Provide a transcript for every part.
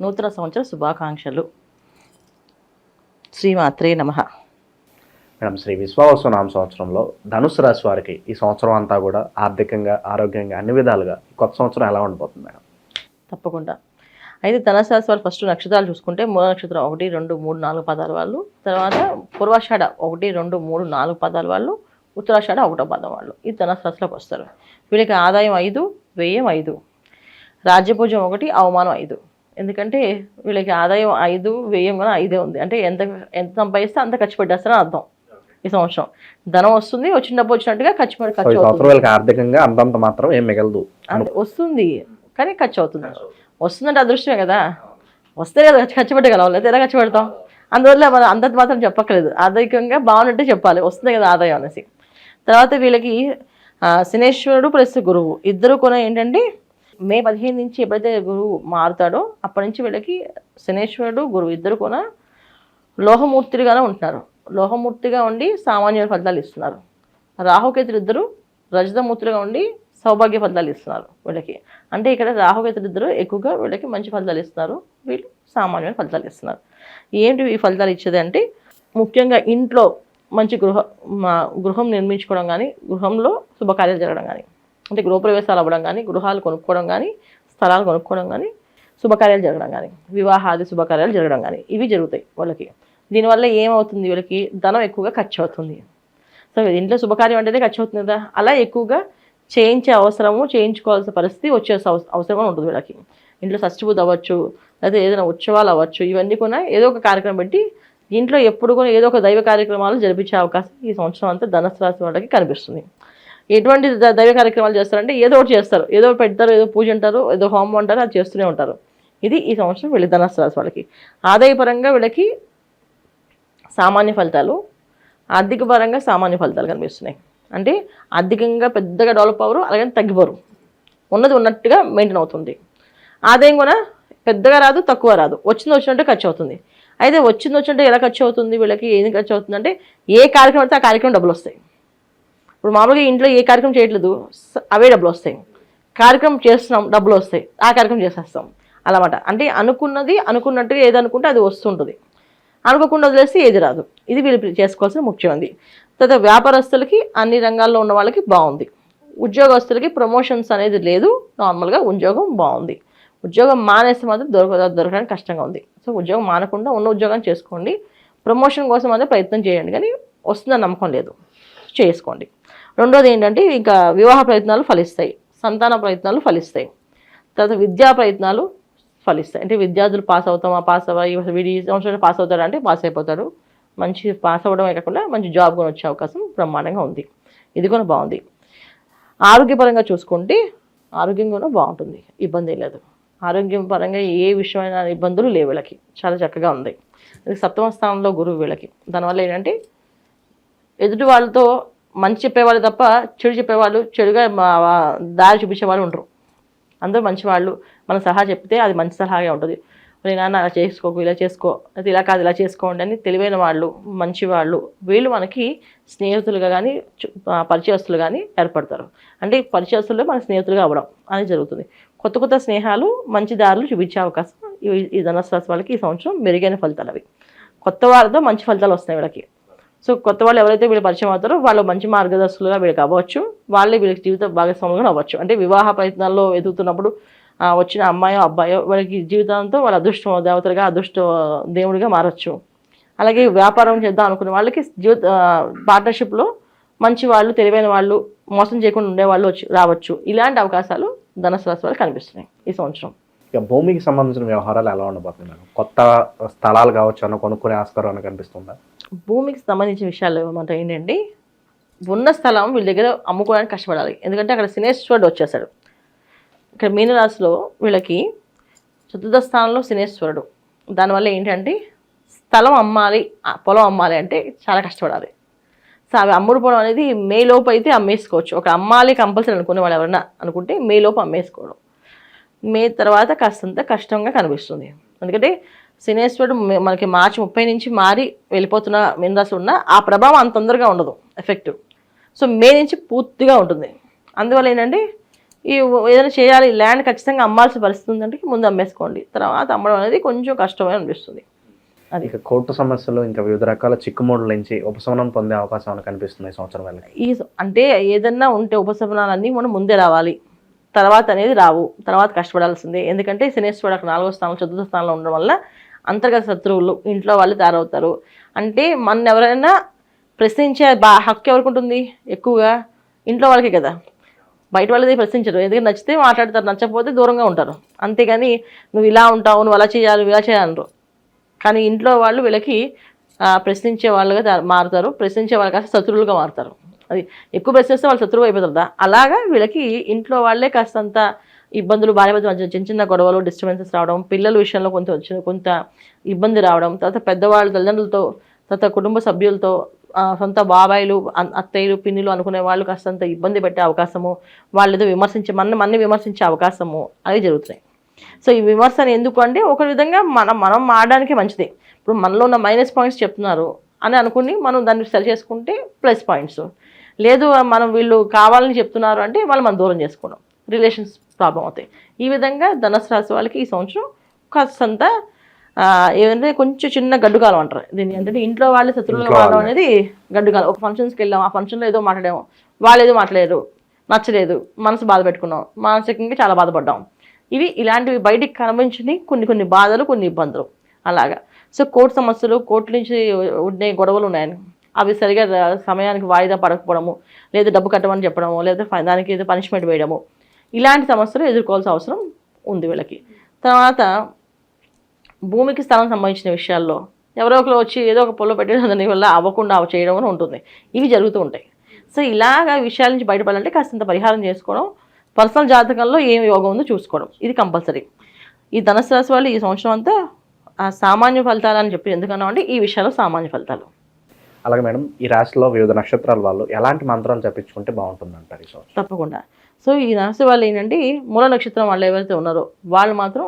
నూతన సంవత్సర శుభాకాంక్షలు. శ్రీమాత్రే నమః. మేడం శ్రీ విశ్వవసనామ సంవత్సరంలో ధనుసు రాశి వారికి ఈ సంవత్సరం అంతా కూడా ఆర్థికంగా ఆరోగ్యంగా అన్ని విధాలుగా కొత్త సంవత్సరం ఎలా ఉండబోతుంది మేడం? తప్పకుండా. అయితే ధనశాస్త్ర వాళ్ళు ఫస్ట్ నక్షత్రాలు చూసుకుంటే మూల నక్షత్రం ఒకటి రెండు మూడు నాలుగు పదాల వాళ్ళు. తర్వాత పూర్వాషాఢ ఒకటి రెండు మూడు నాలుగు పదాల వాళ్ళు. ఉత్తరాషాఢ ఒకటో పదం వాళ్ళు. ఈ ధనశాస్త్రంలోకి వస్తారు. వీళ్ళకి ఆదాయం ఐదు వ్యయం ఐదు. రాజ్యపూజం ఒకటి అవమానం ఐదు. ఎందుకంటే వీళ్ళకి ఆదాయం ఐదు వ్యయం కూడా ఐదే ఉంది. అంటే ఎంత ఎంత సంపాదిస్తే అంత ఖర్చు పెట్టేస్తారని అర్థం ఈ సంవత్సరం. ధనం వస్తుంది వచ్చిన డబ్బు వచ్చినట్టుగా ఖర్చు ఖర్చు ఆర్థికంగా అంతంత మాత్రం ఏం మిగలదు. వస్తుంది కానీ ఖర్చు అవుతుంది. వస్తుందంటే అదృష్టమే కదా. వస్తే కదా ఖర్చు పెట్టగలం లేదా ఎలా ఖర్చు పెడతాం? అందువల్ల మనం అంతంత మాత్రం చెప్పక్కలేదు ఆదాయకంగా బాగున్నట్టే చెప్పాలి. వస్తుంది కదా ఆదాయం అనేసి. తర్వాత వీళ్ళకి శనేశ్వరుడు ప్లస్ గురువు. ఇద్దరు కూడా ఏంటంటే మే పదిహేను నుంచి ఎప్పుడైతే గురువు మారుతాడో అప్పటి నుంచి వీళ్ళకి శనేశ్వరుడు గురువు ఇద్దరు కూడా లోహమూర్తిగానే ఉంటున్నారు. లోహమూర్తిగా ఉండి సామాన్య ఫలితాలు ఇస్తున్నారు. రాహుకేతులు ఇద్దరు రజతమూర్తులుగా ఉండి సౌభాగ్య ఫలితాలు ఇస్తున్నారు వీళ్ళకి. అంటే ఇక్కడ రాహుకేతులు ఇద్దరు ఎక్కువగా వీళ్ళకి మంచి ఫలితాలు ఇస్తున్నారు. వీళ్ళు సామాన్యమైన ఫలితాలు ఇస్తున్నారు. ఏంటి ఈ ఫలితాలు ఇచ్చేది అంటే ముఖ్యంగా ఇంట్లో మంచి గృహ గృహం నిర్మించుకోవడం కానీ గృహంలో శుభకార్యాలు జరగడం కానీ అంటే గృహప్రవేశాలు అవ్వడం కానీ గృహాలు కొనుక్కోవడం కానీ స్థలాలు కొనుక్కోవడం కానీ శుభకార్యాలు జరగడం కానీ వివాహాది శుభకార్యాలు జరగడం కానీ ఇవి జరుగుతాయి వాళ్ళకి. దీనివల్ల ఏమవుతుంది వీళ్ళకి? ధనం ఎక్కువగా ఖర్చు అవుతుంది సో ఇంట్లో శుభకార్యం అంటేనే ఖర్చు అవుతుంది కదా? అలా ఎక్కువగా చేయించే అవసరము చేయించుకోవాల్సిన పరిస్థితి వచ్చే అవసరం కూడా ఉంటుంది వీళ్ళకి. ఇంట్లో షష్ఠిబుద్ధి అవ్వచ్చు లేదా ఏదైనా ఉత్సవాలు అవ్వచ్చు ఇవన్నీ కూడా ఏదో ఒక కార్యక్రమం పెట్టి ఇంట్లో ఎప్పుడు కూడా ఏదో ఒక దైవ కార్యక్రమాలు జరిపించే అవకాశం ఈ సంవత్సరం అంతా ధనుసు రాశి వాళ్ళకి కనిపిస్తుంది. ఎటువంటి దైవ కార్యక్రమాలు చేస్తారంటే ఏదో ఒకటి చేస్తారు. ఏదో ఒకటి పెడతారు ఏదో పూజ అంటారు ఏదో హోమం అంటారు అది చేస్తూనే ఉంటారు. ఇది ఈ సంవత్సరం వీళ్ళ ధనస్సు రాశి వాళ్ళకి. ఆదాయపరంగా వీళ్ళకి సామాన్య ఫలితాలు ఆర్థిక పరంగా సామాన్య ఫలితాలు కనిపిస్తున్నాయి. అంటే ఆర్థికంగా పెద్దగా డెవలప్ అవ్వరు అలాగే తగ్గిపోరు. ఉన్నది ఉన్నట్టుగా మెయింటైన్ అవుతుంది. ఆదాయం కూడా పెద్దగా రాదు తక్కువ రాదు. వచ్చింది వచ్చినట్టు ఖర్చు అవుతుంది. అయితే వచ్చింది వచ్చినట్టు ఎలా ఖర్చు అవుతుంది వీళ్ళకి? ఏది ఖర్చు అవుతుంది అంటే ఏ కార్యక్రమం అయితే ఆ కార్యక్రమం డబ్బులు వస్తాయి. ఇప్పుడు మామూలుగా ఇంట్లో ఏ కార్యక్రమం చేయట్లేదు అవే డబ్బులు వస్తాయి. కార్యక్రమం చేస్తున్నాం డబ్బులు వస్తాయి. ఆ కార్యక్రమం చేసేస్తాం. అలామాట. అంటే అనుకున్నది అనుకున్నట్టుగా ఏది అనుకుంటే అది వస్తుంటుంది. అనుకోకుండా వదిలేస్తే ఏది రాదు. ఇది వీళ్ళు చేసుకోవాల్సిన ముఖ్యమైనది తర్వాత వ్యాపారస్తులకి అన్ని రంగాల్లో ఉన్న వాళ్ళకి బాగుంది. ఉద్యోగస్తులకి ప్రమోషన్స్ అనేది లేదు. నార్మల్గా ఉద్యోగం బాగుంది. ఉద్యోగం మానేస్తే మాత్రం దొరక దొరకడానికి కష్టంగా ఉంది. సో ఉద్యోగం మానకుండా ఉన్న ఉద్యోగం చేసుకోండి. ప్రమోషన్ కోసం అయితే ప్రయత్నం చేయండి. కానీ వస్తుందని నమ్మకం లేదు. చేసుకోండి. రెండోది ఏంటంటే ఇంకా వివాహ ప్రయత్నాలు ఫలిస్తాయి సంతాన ప్రయత్నాలు ఫలిస్తాయి తర్వాత విద్యా ప్రయత్నాలు ఫలిస్తాయి. అంటే విద్యార్థులు పాస్ అవుతామా పాస్ అవ్వాలి వీడి సంవత్సరం పాస్ అవుతాడు అంటే పాస్ అయిపోతాడు. మంచి పాస్ అవ్వడమే కాకుండా మంచి జాబ్ కూడా వచ్చే అవకాశం బ్రహ్మాండంగా ఉంది. ఇది కూడా బాగుంది. ఆరోగ్యపరంగా చూసుకుంటే ఆరోగ్యం కూడా బాగుంటుంది. ఇబ్బంది లేదు. ఆరోగ్యం పరంగా ఏ విషయమైన ఇబ్బందులు లేవు వీళ్ళకి. చాలా చక్కగా ఉంది. సప్తమ స్థానంలో గురువు వీళ్ళకి. దానివల్ల ఏంటంటే ఎదుటి వాళ్ళతో మంచి చెప్పేవాళ్ళు తప్ప చెడు చెప్పేవాళ్ళు చెడుగా మా- దారి చూపించేవాళ్ళు ఉండరు. అందరూ మంచివాళ్ళు మన సలహా చెప్తే అది మంచి సలహాగా ఉంటుంది. మరి నాన్న అలా చేసుకోకు ఇలా చేసుకో అయితే ఇలా కాదు ఇలా చేసుకోండి అని తెలివైన వాళ్ళు మంచి వాళ్ళు వీళ్ళు మనకి స్నేహితులుగా కానీ పరిచయస్తులు కానీ ఏర్పడతారు. అంటే పరిచయస్తుల్లో మన స్నేహితులుగా అవ్వడం అనేది జరుగుతుంది. కొత్త కొత్త స్నేహాలు మంచి దారులు చూపించే అవకాశం ఈ- ధనస్రాశి వాళ్ళకి ఈ సంవత్సరం మెరుగైన ఫలితాలు అవి. కొత్త వారితో మంచి ఫలితాలు వస్తాయి వీళ్ళకి. సో కొత్త వాళ్ళు ఎవరైతే వీళ్ళు పరిచయం అవుతారో వాళ్ళు మంచి మార్గదర్శకులుగా వీళ్ళకి అవ్వచ్చు వాళ్ళే వీళ్ళకి జీవిత భాగస్వాములుగా అవ్వచ్చు. అంటే వివాహ ప్రయత్నాల్లో ఎదుగుతున్నప్పుడు వచ్చిన అమ్మాయో అబ్బాయో వాళ్ళకి జీవితంతో వాళ్ళ అదృష్టం దేవతలుగా అదృష్ట దేవుడిగా మారచ్చు. అలాగే వ్యాపారం చేద్దాం అనుకునే వాళ్ళకి జీవిత పార్ట్నర్షిప్లో మంచి వాళ్ళు తెలివైన వాళ్ళు మోసం చేయకుండా ఉండే వాళ్ళు వచ్చి రావచ్చు. ఇలాంటి అవకాశాలు ధనుసు రాశి వాళ్ళకి కనిపిస్తున్నాయి ఈ సంవత్సరం. ఇక భూమికి సంబంధించిన వ్యవహారాలు ఎలా ఉండబోతున్నాయి? కొత్త స్థలాలు కావచ్చు అన్న కొనుక్కునే ఆస్కారం అని కనిపిస్తుందా? భూమికి సంబంధించిన విషయాలు ఏమంట ఏంటంటే ఉన్న స్థలం వీళ్ళ దగ్గర అమ్ముకోవడానికి కష్టపడాలి. ఎందుకంటే అక్కడ శనేశ్వరుడు వచ్చేసాడు. ఇక్కడ మీనరాశిలో వీళ్ళకి చతుర్థ స్థానంలో శనేశ్వరుడు. దానివల్ల ఏంటంటే స్థలం అమ్మాలి పొలం అమ్మాలి అంటే చాలా కష్టపడాలి. సో అవి అమ్ముడు పొలం అనేది మే లోపు అయితే అమ్మేసుకోవచ్చు. ఒక అమ్మాలి కంపల్సరీ అనుకునే వాళ్ళు ఎవరన్నా అనుకుంటే మే లోపు అమ్మేసుకోవడం. మే తర్వాత కాస్తంత కష్టంగా కనిపిస్తుంది. ఎందుకంటే శనేశ్వరుడు మనకి మార్చి ముప్పై నుంచి మారి వెళ్ళిపోతున్న మీనరాశి ఉన్న ఆ ప్రభావం అంత తొందరగా ఉండదు ఎఫెక్ట్ సో మే నుంచి పూర్తిగా ఉంటుంది. అందువల్ల ఏంటంటే ఈ ఏదైనా చేయాలి ల్యాండ్ ఖచ్చితంగా అమ్మాల్సిన పరిస్థితి ఉందంటే ముందు అమ్మేసుకోండి. తర్వాత అమ్మడం అనేది కొంచెం కష్టమే అనిపిస్తుంది. అది. ఇక కోర్టు సమస్యలు ఇంకా వివిధ రకాల చిక్కుముడుల నుంచి ఉపశమనం పొందే అవకాశం కనిపిస్తుంది ఈ సంవత్సరం వెళ్ళి. ఈ అంటే ఏదన్నా ఉంటే ఉపశమనాలన్నీ మనం ముందే రావాలి. తర్వాత అనేది రావు. తర్వాత కష్టపడాల్సిందే. ఎందుకంటే శనేశ్వరుడు అక్కడ నాలుగో స్థానం చతుర్థ స్థానంలో ఉండడం వల్ల అంతర్గత శత్రువులు ఇంట్లో వాళ్ళు తయారవుతారు. అంటే మన ఎవరైనా ప్రశ్నించే బా హక్కు ఎవరికి ఉంటుంది? ఎక్కువగా ఇంట్లో వాళ్ళకే కదా. బయట వాళ్ళది ప్రశ్నించరు. ఎందుకంటే నచ్చితే మాట్లాడతారు నచ్చకపోతే దూరంగా ఉంటారు. అంతేగాని నువ్వు ఇలా ఉంటావు నువ్వు అలా చేయాలి నువ్వు ఇలా చేయాలనరు కానీ ఇంట్లో వాళ్ళు వీళ్ళకి ప్రశ్నించే వాళ్ళుగా మారుతారు. ప్రశ్నించే వాళ్ళు కాస్త శత్రువులుగా మారుతారు. అది ఎక్కువ ప్రశ్నిస్తే వాళ్ళు శత్రువు అయిపోతారు అలాగా వీళ్ళకి ఇంట్లో వాళ్ళే కాస్తంత ఇబ్బందులు భార్య భర్తల మధ్య చిన్న చిన్న గొడవలు డిస్టర్బెన్సెస్ రావడం పిల్లల విషయంలో కొంత వచ్చిన కొంత ఇబ్బంది రావడం తర్వాత పెద్దవాళ్ళు తల్లిదండ్రులతో తర్వాత కుటుంబ సభ్యులతో సొంత బాబాయిలు అత్తయ్యలు పిన్నులు అనుకునే వాళ్ళు కాస్తంత ఇబ్బంది పెట్టే అవకాశము వాళ్ళు ఏదో విమర్శించే మన మన్ని విమర్శించే అవకాశము అవి జరుగుతున్నాయి. సో ఈ విమర్శన ఎందుకు అంటే ఒక విధంగా మనం మనం మారడానికి మంచిది. ఇప్పుడు మనలో ఉన్న మైనస్ పాయింట్స్ చెప్తున్నారు అని అనుకుని మనం దాన్ని సరి చేసుకుంటే ప్లస్ పాయింట్స్ లేదు మనం వీళ్ళు కావాలని చెప్తున్నారు అంటే వాళ్ళు మనం దూరం చేసుకోవడం రిలేషన్స్ ప్రాబ్లం అవుతాయి. ఈ విధంగా ధనుసు రాశి వాళ్ళకి ఈ సంవత్సరం కాస్తంత ఆ, ఏదంటే కొంచెం చిన్న గడ్డుకాలం అంటారు. దీన్ని అంటే ఇంట్లో వాళ్ళే మారడం వాళ్ళే. అనేది గడ్డుకాలం ఒక ఫంక్షన్స్కి వెళ్ళాం ఆ ఫంక్షన్లో ఏదో మాట్లాడాము. వాళ్ళు ఏదో మాట్లాడారు నచ్చలేదు మనసు బాధ పెట్టుకున్నాం మానసికంగా చాలా బాధపడ్డాం. ఇవి ఇలాంటివి బయటికి కనిపించిన కొన్ని కొన్ని బాధలు కొన్ని ఇబ్బందులు. అలాగా. సో కోర్టు సమస్యలు కోర్టు నుంచి ఉండే గొడవలు ఉన్నాయని. అవి సరిగా సమయానికి వాయిదా పడకపోవడము లేదా డబ్బు కట్టమని చెప్పడము లేదా దానికి ఏదో పనిష్మెంట్ వేయడము. ఇలాంటి సమస్యలు ఎదుర్కోవాల్సిన అవసరం ఉంది వీళ్ళకి. తర్వాత భూమికి స్థలం సంబంధించిన విషయాల్లో ఎవరో ఒకరు వచ్చి ఏదో ఒక పొలం పెట్టడం దాని వల్ల అవ్వకుండా అవ చేయడం అని ఉంటుంది. ఇవి జరుగుతూ ఉంటాయి. సో ఇలాగా విషయాల నుంచి బయటపడాలంటే కాస్తంత పరిహారం చేసుకోవడం పర్సనల్ జాతకంలో ఏం యోగం ఉందో చూసుకోవడం. ఇది కంపల్సరీ. ఈ ధనుసు రాశి వాళ్ళు ఈ సంవత్సరం అంతా ఆ సామాన్య ఫలితాలు అని చెప్పి ఎందుకన్నా అంటే ఈ విషయాలు సామాన్య ఫలితాలు. అలాగే మేడం ఈ రాశిలో వివిధ నక్షత్రాల వాళ్ళు ఎలాంటి మంత్రాలు చెప్పించుకుంటే బాగుంటుంది అంటారు తప్పకుండా. సో ఈ రాశి వాళ్ళు ఏంటంటే మూల నక్షత్రం వాళ్ళు ఎవరైతే ఉన్నారో వాళ్ళు మాత్రం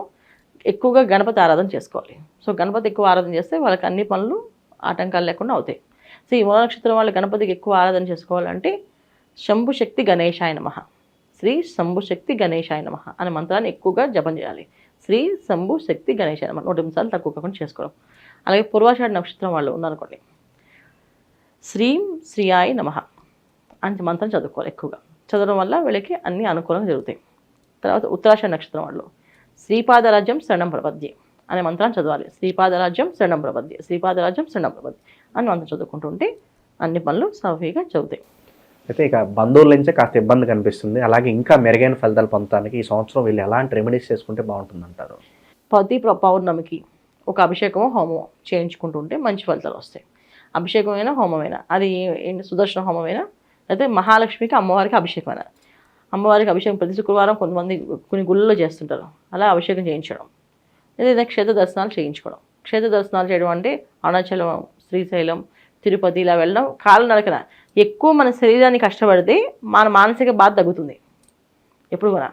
ఎక్కువగా గణపతి ఆరాధన చేసుకోవాలి. సో గణపతి ఎక్కువ ఆరాధన చేస్తే వాళ్ళకి అన్ని పనులు ఆటంకాలు లేకుండా అవుతాయి. సో ఈ మూల నక్షత్రం వాళ్ళు గణపతికి ఎక్కువ ఆరాధన చేసుకోవాలంటే శంభు శక్తి గణేశాయ నమ. శ్రీ శంభుశక్తి గణేశాయ నమ అనే మంత్రాన్ని ఎక్కువగా జపం చేయాలి. శ్రీ శంభు శక్తి గణేశాయ నమ. నూట నిమిషాలు తక్కువ కాకుండా చేసుకోవడం. అలాగే పూర్వాషాఢ నక్షత్రం వాళ్ళు ఉన్నారనుకోండి. శ్రీం శ్రీయాయ నమ అని మంత్రం చదువుకోవాలి ఎక్కువగా. చదవడం వల్ల వీళ్ళకి అన్ని అనుకూలంగా జరుగుతాయి. తర్వాత ఉత్తరాషాఢ నక్షత్రం వాళ్ళు. శ్రీపాదరాజ్యం శరణం ప్రపద్యే అనే మంత్రాన్ని చదవాలి. శ్రీపాదరాజ్యం శరణం ప్రపద్యే శ్రీపాదరాజ్యం శరణం ప్రపద్యే అని మంత్రం చదువుకుంటుంటే అన్ని పనులు సవ్యంగా చదువుతాయి అయితే ఇక బంధువుల నుంచే కాస్త ఇబ్బంది కనిపిస్తుంది. అలాగే ఇంకా మెరుగైన ఫలితాలు పొందడానికి ఈ సంవత్సరం వీళ్ళు ఎలాంటి రెమెడీస్ చేసుకుంటే బాగుంటుంది అంటారు ప్రతి ప్ర- పౌర్ణమికి ఒక అభిషేకమో హోమం చేయించుకుంటుంటే మంచి ఫలితాలు వస్తాయి. అభిషేకమైనా హోమమైనా అది ఏంటి సుదర్శన హోమమైనా అయితే మహాలక్ష్మికి అమ్మవారికి అభిషేకమైనా అమ్మవారికి అభిషేకం ప్రతి శుక్రవారం కొంతమంది కొన్ని గుళ్ళలో చేస్తుంటారు. అలా అభిషేకం చేయించడం. లేదా క్షేత్ర దర్శనాలు చేయించుకోవడం. క్షేత్ర దర్శనాలు చేయడం అంటే అరుణాచలం శ్రీశైలం తిరుపతి ఇలా వెళ్ళడం కాలు నడకన. ఎక్కువ మన శరీరాన్ని కష్టపడితే మన మానసిక బాధ తగ్గుతుంది. ఎప్పుడు కూడా.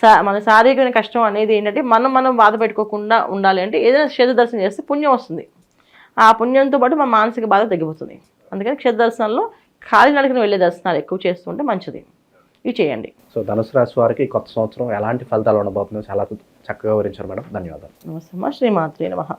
సా మన శారీరకమైన కష్టం అనేది ఏంటంటే మనం మనం బాధ పెట్టుకోకుండా ఉండాలి అంటే ఏదైనా క్షేత్ర దర్శనం చేస్తే పుణ్యం వస్తుంది. ఆ పుణ్యంతో పాటు మన మానసిక బాధ తగ్గిపోతుంది. అందుకని క్షేత్ర దర్శనాల్లో ఖాళీ నడకన వెళ్ళే దర్శనాలు ఎక్కువ చేస్తుంటే మంచిది. ఇవి చేయండి. సో ధనుసు రాశి వారికి కొత్త సంవత్సరం ఎలాంటి ఫలితాలు ఉండబోతుందో చాలా చక్కగా వివరించారు మేడం. ధన్యవాదాలు. నమస్తే శ్రీమాత్రి నమః.